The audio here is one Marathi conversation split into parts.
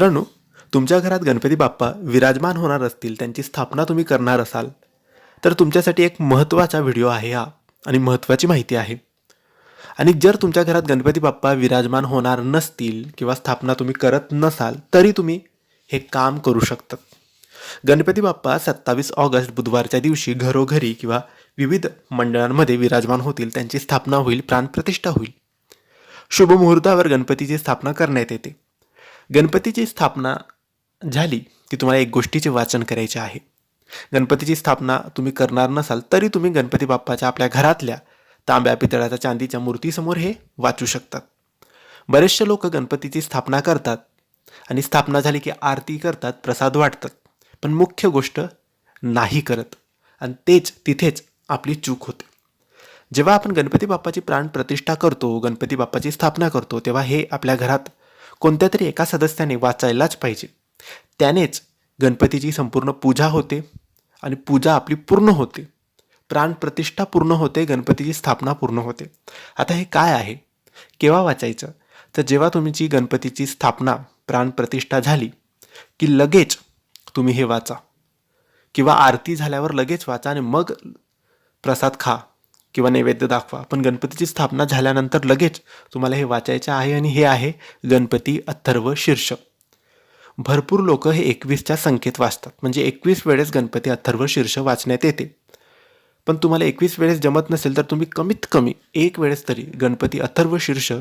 मित्रांनो तुमच्या घरात गणपती बाप्पा विराजमान होणार असतील त्यांची स्थापना तुम्ही करणार असाल तर तुमच्यासाठी एक महत्त्वाचा व्हिडिओ आहे हा आणि महत्त्वाची माहिती आहे. आणि जर तुमच्या घरात गणपती बाप्पा विराजमान होणार नसतील किंवा स्थापना तुम्ही करत नसाल तरी तुम्ही हे काम करू शकतात. गणपती बाप्पा सत्तावीस ऑगस्ट बुधवारच्या दिवशी घरोघरी किंवा विविध मंडळांमध्ये विराजमान होतील त्यांची स्थापना होईल प्राणप्रतिष्ठा होईल. शुभ मुहूर्तावर गणपतीची स्थापना करण्यात येते. गणपतीची स्थापना झाली की तुम्हाला एक गोष्टीचे वाचन करायचे आहे. गणपतीची स्थापना तुम्ही करणार नसाल तरी तुम्ही गणपती बाप्पाच्या आपल्या घरातल्या तांब्या पितळाच्या चांदीच्या मूर्तीसमोर हे वाचू शकतात. बरेचसे लोक गणपतीची स्थापना करतात आणि स्थापना झाली की आरती करतात प्रसाद वाटतात. पण मुख्य गोष्ट नाही करत. आणि तेच तिथेच आपली चूक होते. जेव्हा आपण गणपती बाप्पाची प्राण प्रतिष्ठा करतो गणपती बाप्पाची स्थापना करतो तेव्हा हे आपल्या घरात कोणत्या तरी एका सदस्याने वाचायलाच पाहिजे. त्यानेच गणपतीची संपूर्ण पूजा होते आणि पूजा आपली पूर्ण होते. प्राणप्रतिष्ठा पूर्ण होते गणपतीची स्थापना पूर्ण होते. आता हे काय आहे? केव्हा वाचायचं? तर जेव्हा तुमची गणपतीची स्थापना प्राणप्रतिष्ठा झाली की लगेच तुम्ही हे वाचा. किंवा आरती झाल्यावर लगेच वाचा आणि मग प्रसाद खा. किंवा नैवेद्य दाखवा. पण गणपतीची स्थापना झाल्यानंतर लगेच तुम्हाला हे वाचायचे आहे आणि हे आहे गणपती अथर्व शीर्ष. भरपूर लोक हे एकवीसच्या संख्येत वाचतात. म्हणजे एकवीस वेळेस गणपती अथर्व शीर्ष वाचण्यात येते. पण तुम्हाला एकवीस वेळेस जमत नसेल तर तुम्ही कमीत कमी एक वेळेस तरी गणपती अथर्व शीर्ष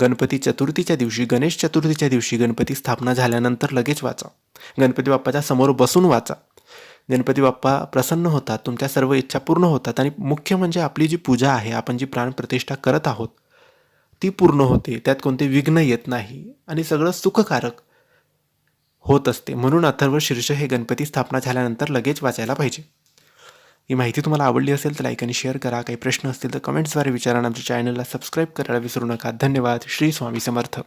गणपती चतुर्थीच्या दिवशी गणेश चतुर्थीच्या दिवशी गणपती स्थापना झाल्यानंतर लगेच वाचा. गणपती बाप्पाच्या समोर बसून वाचा. गणपती बाप्पा प्रसन्न होतात तुमच्या सर्व इच्छा पूर्ण होतात आणि मुख्य म्हणजे आपली जी पूजा आहे आपण जी प्राणप्रतिष्ठा करत आहोत ती पूर्ण होते. त्यात कोणते विघ्न येत नाही आणि सगळं सुखकारक होत असते. म्हणून अथर्व शीर्ष हे गणपती स्थापना झाल्यानंतर लगेच वाचायला पाहिजे. ही माहिती तुम्हाला आवडली असेल तर लाईक आणि शेअर करा. काही प्रश्न असतील तर कमेंट्सद्वारे विचारा. आमच्या चॅनलला सबस्क्राईब करायला विसरू नका. धन्यवाद. श्री स्वामी समर्थ.